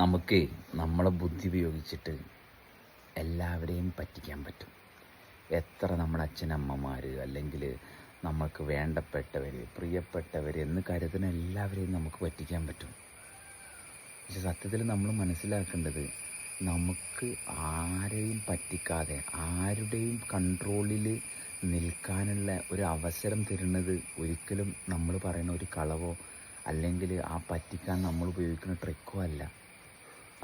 നമുക്ക് നമ്മളെ ബുദ്ധി ഉപയോഗിച്ചിട്ട് എല്ലാവരെയും പറ്റിക്കാൻ പറ്റും. എത്ര നമ്മുടെ അച്ഛനമ്മമാർ അല്ലെങ്കിൽ നമുക്ക് വേണ്ടപ്പെട്ടവർ പ്രിയപ്പെട്ടവർ എന്ന് കരുതുന്ന എല്ലാവരെയും നമുക്ക് പറ്റിക്കാൻ പറ്റും. പക്ഷെ സത്യത്തിൽ നമ്മൾ മനസ്സിലാക്കേണ്ടത് നമുക്ക് ആരെയും പറ്റിക്കാതെ ആരുടെയും കൺട്രോളിൽ നിൽക്കാനുള്ള ഒരു അവസരം തരുന്നത് ഒരിക്കലും നമ്മൾ പറയുന്ന ഒരു കളവോ അല്ലെങ്കിൽ ആ പറ്റിക്കാൻ നമ്മൾ ഉപയോഗിക്കുന്ന ട്രിക്കോ അല്ല.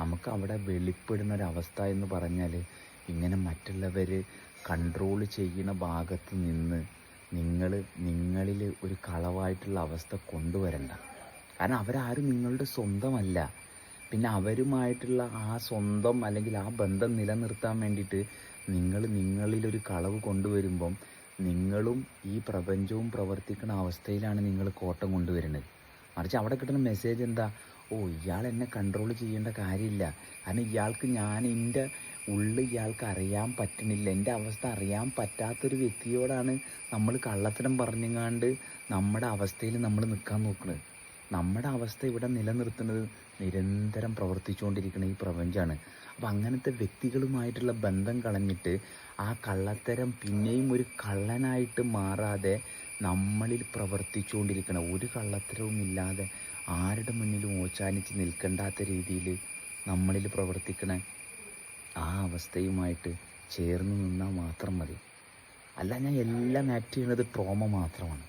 നമുക്ക് അവിടെ വെളിപ്പെടുന്ന ഒരവസ്ഥ എന്ന് പറഞ്ഞാൽ ഇങ്ങനെ മറ്റുള്ളവർ കൺട്രോൾ ചെയ്യുന്ന ഭാഗത്ത് നിന്ന് നിങ്ങൾ നിങ്ങളിൽ ഒരു കളവായിട്ടുള്ള അവസ്ഥ കൊണ്ടുവരണ്ട. കാരണം അവരാരും നിങ്ങളുടെ സ്വന്തമല്ല. പിന്നെ അവരുമായിട്ടുള്ള ആ സ്വന്തം അല്ലെങ്കിൽ ആ ബന്ധം നിലനിർത്താൻ വേണ്ടിയിട്ട് നിങ്ങൾ നിങ്ങളിലൊരു കളവ് കൊണ്ടുവരുമ്പം നിങ്ങളും ഈ പ്രപഞ്ചവും പ്രവർത്തിക്കുന്ന അവസ്ഥയിലാണ് നിങ്ങൾ കോട്ടം കൊണ്ടുവരുന്നത്. മറിച്ച് അവിടെ കിട്ടുന്ന മെസ്സേജ് എന്താ? ഓ ഇയാൾ എന്നെ കൺട്രോൾ ചെയ്യേണ്ട കാര്യമില്ല. കാരണം ഇയാൾക്ക് ഞാൻ എന്റെ ഉള്ളിൽ ഇയാൾക്ക് അറിയാൻ പറ്റണില്ല എന്റെ അവസ്ഥ അറിയാൻ പറ്റാത്തൊരു വ്യക്തിയോടാണ് നമ്മൾ കള്ളത്തരം പറഞ്ഞങ്ങാണ്ട് നമ്മുടെ അവസ്ഥയിൽ നമ്മൾ നിൽക്കാൻ നോക്കുന്നത് നമ്മുടെ അവസ്ഥ ഇവിടെ നിലനിർത്തുന്നത് നിരന്തരം പ്രവർത്തിച്ചുകൊണ്ടിരിക്കുന്ന ഈ പ്രപഞ്ചമാണ് അപ്പം അങ്ങനത്തെ വ്യക്തികളുമായിട്ടുള്ള ബന്ധം കളഞ്ഞിട്ട് ആ കള്ളത്തരം പിന്നെയും ഒരു കള്ളനായിട്ട് മാറാതെ നമ്മളിൽ പ്രവർത്തിച്ചുകൊണ്ടിരിക്കണം. ഒരു കള്ളത്തരവും ഇല്ലാതെ ആരുടെ മുന്നിലും ഓച്ചാനിച്ച് നിൽക്കണ്ടാത്ത രീതിയിൽ നമ്മളിൽ പ്രവർത്തിക്കണ ആ അവസ്ഥയുമായിട്ട് ചേർന്ന് നിന്നാൽ മാത്രം മതി. അല്ല ഞാൻ എല്ലാം ആക്ട് ചെയ്യുന്നത് ട്രോമ മാത്രമാണ്.